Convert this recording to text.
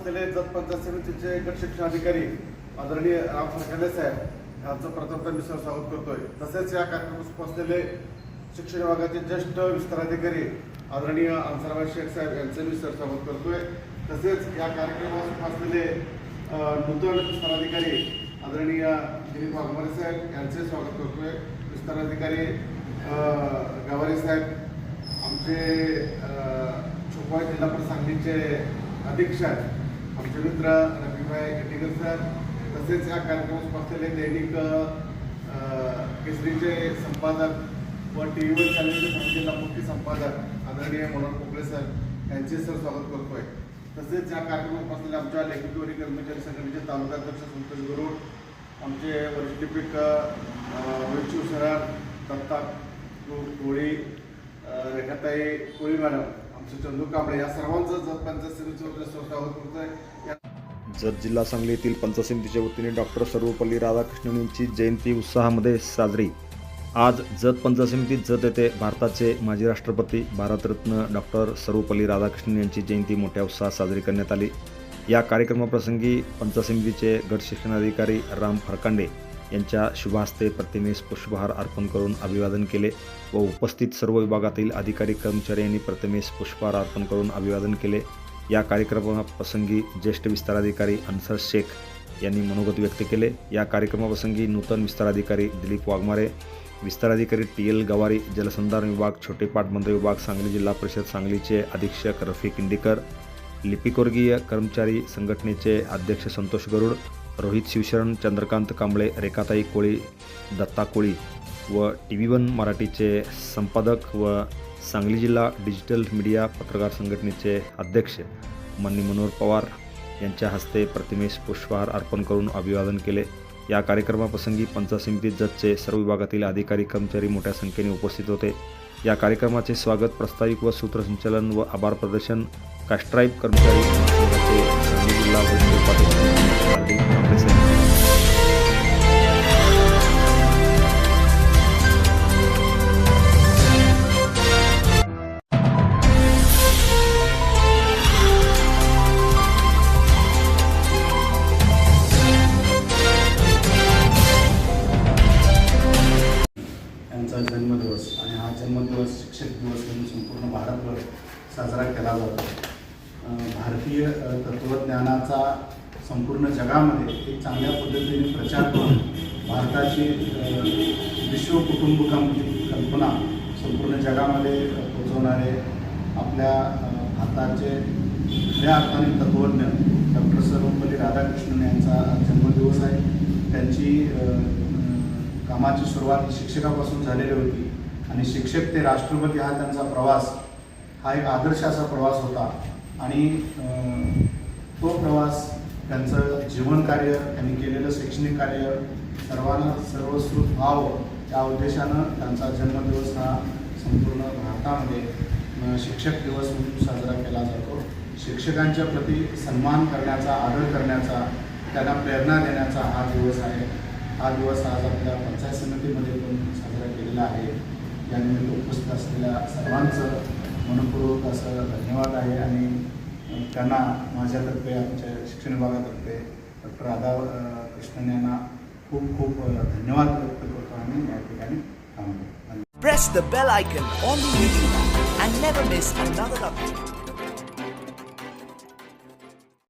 असलेले जत पंचायत समितीचे गट शिक्षण अधिकारी आदरणीय राम फरकांडे साहेब यांचं प्रथमतः मी सर स्वागत करतोय. तसेच या कार्यक्रमास उपस्थितलेले शिक्षण विभागाचे ज्येष्ठ विस्ताराधिकारी आदरणीय अन्सराबाई शेख साहेब यांचं मी सर स्वागत करतोय. तसेच या कार्यक्रमास उपस्थितलेले नूतन विस्ताराधिकारी आदरणीय दिलीप वाघमारे साहेब यांचे स्वागत करतोय. विस्तार अधिकारी गावारे साहेब आमचे छोपाळ जिल्हा परिषद सांगलीचे अधीक्षक आमचे मित्र गटीकर सर तसेच या कार्यक्रमास उपस्थितले दैनिक केसरीचे संपादक व टी व्हीवर चॅनलचे संस्थेला मुख्य संपादक आदरणीय मनोहर कोकळे सर यांचे सर स्वागत करतोय. तसेच या कार्यक्रमात उपस्थितले आमच्या लेखकवरी कर्मचारी संघटनेचे तालुकाध्यक्ष संतोष गरुड आमचे वरिष्ठ लिपिक रोहित शिवसरार दत्ता कोळी रेखाताई कोळी मॅडम. आमचे चंदू कांबळे या सर्वांचं जत पंचायत जत जिल्हा सांगली येथील पंचायत समितीच्या वतीने डॉक्टर सर्वपल्ली राधाकृष्णन यांची जयंती उत्साहामध्ये साजरी. आज जत पंचायत समिती जत येथे भारताचे माजी राष्ट्रपती भारतरत्न डॉक्टर सर्वपल्ली राधाकृष्णन यांची जयंती मोठ्या उत्साहात साजरी करण्यात आली. या कार्यक्रमाप्रसंगी पंचायत समितीचे गट शिक्षणाधिकारी राम फरकांडे यांच्या शुभहस्ते प्रतिमेस पुष्पहार अर्पण करून अभिवादन केले व उपस्थित सर्व विभागातील अधिकारी कर्मचारी यांनी प्रतिमेस पुष्पहार अर्पण करून अभिवादन केले. या कार्यक्रमाप्रसंगी ज्येष्ठ विस्ताराधिकारी अन्सर शेख यांनी मनोगत व्यक्त केले. या कार्यक्रमाप्रसंगी नूतन विस्ताराधिकारी दिलीप वाघमारे विस्ताराधिकारी टी एल गवारी जलसंधारण विभाग छोटे पाटबंदर विभाग सांगली जिल्हा परिषद सांगलीचे अधीक्षक रफिक इंडिकर लिपिकोर्गीय कर्मचारी संघटनेचे अध्यक्ष संतोष गरुड रोहित शिवशरण चंद्रकांत कांबळे रेखाताई कोळी दत्ता कोळी व टी व्ही वन मराठीचे संपादक व सांगली जिल्हा डिजिटल मीडिया पत्रकार संघटनेचे अध्यक्ष मन्नी मनोहर पवार यांच्या हस्ते प्रतिमेस पुष्पहार अर्पण करून अभिवादन केले. या कार्यक्रमाप्रसंगी पंचायत समिती सर्व विभागातील अधिकारी कर्मचारी मोठ्या संख्येने उपस्थित होते. या कार्यक्रमाचे स्वागत प्रस्ताविक व सूत्रसंचालन व आभार प्रदर्शन कास्ट्राईब कर्मचारी सांगली जिल्हा यांचा जन्मदिवस आणि हा जन्मदिवस शिक्षक दिवस म्हणून संपूर्ण भारतभर साजरा केला जातो. भारतीय अं, तत्त्वज्ञानाचा संपूर्ण जगामध्ये एक चांगल्या पद्धतीने प्रचार करून भारताची विश्व कुटुंबकम कल्पना संपूर्ण जगामध्ये पोचवणारे आपल्या भारताचे खऱ्या अर्थाने तत्त्वज्ञ डॉक्टर सर्वपल्ली राधाकृष्णन यांचा जन्मदिवस आहे. त्यांची कामाची सुरुवात शिक्षकापासून झालेली होती आणि शिक्षक ते राष्ट्रपती हा त्यांचा प्रवास हा एक आदर्श असा प्रवास होता. आणि तो प्रवास त्यांचं जीवनकार्य त्यांनी केलेलं शैक्षणिक कार्य सर्वांना सर्वस्कृत व्हावं या उद्देशानं त्यांचा जन्मदिवस हा संपूर्ण भारतामध्ये शिक्षक दिवस म्हणून साजरा केला जातो. शिक्षकांच्या प्रती सन्मान करण्याचा आदर करण्याचा त्यांना प्रेरणा देण्याचा हा दिवस आहे. हा दिवस आज आपल्या पंचायत समितीमध्ये पण साजरा केलेला आहे. यानिमित्त उपस्थित असलेल्या सर्वांचं मनपूर्वक असा धन्यवाद आहे आणि त्यांना माझ्यातर्फे आमच्या शिक्षण विभागातर्फे डॉक्टर राधा कृष्णन यांना खूप खूप धन्यवाद व्यक्त करतो आम्ही या ठिकाणी थांबतो Press the bell icon on the YouTube and never miss another update.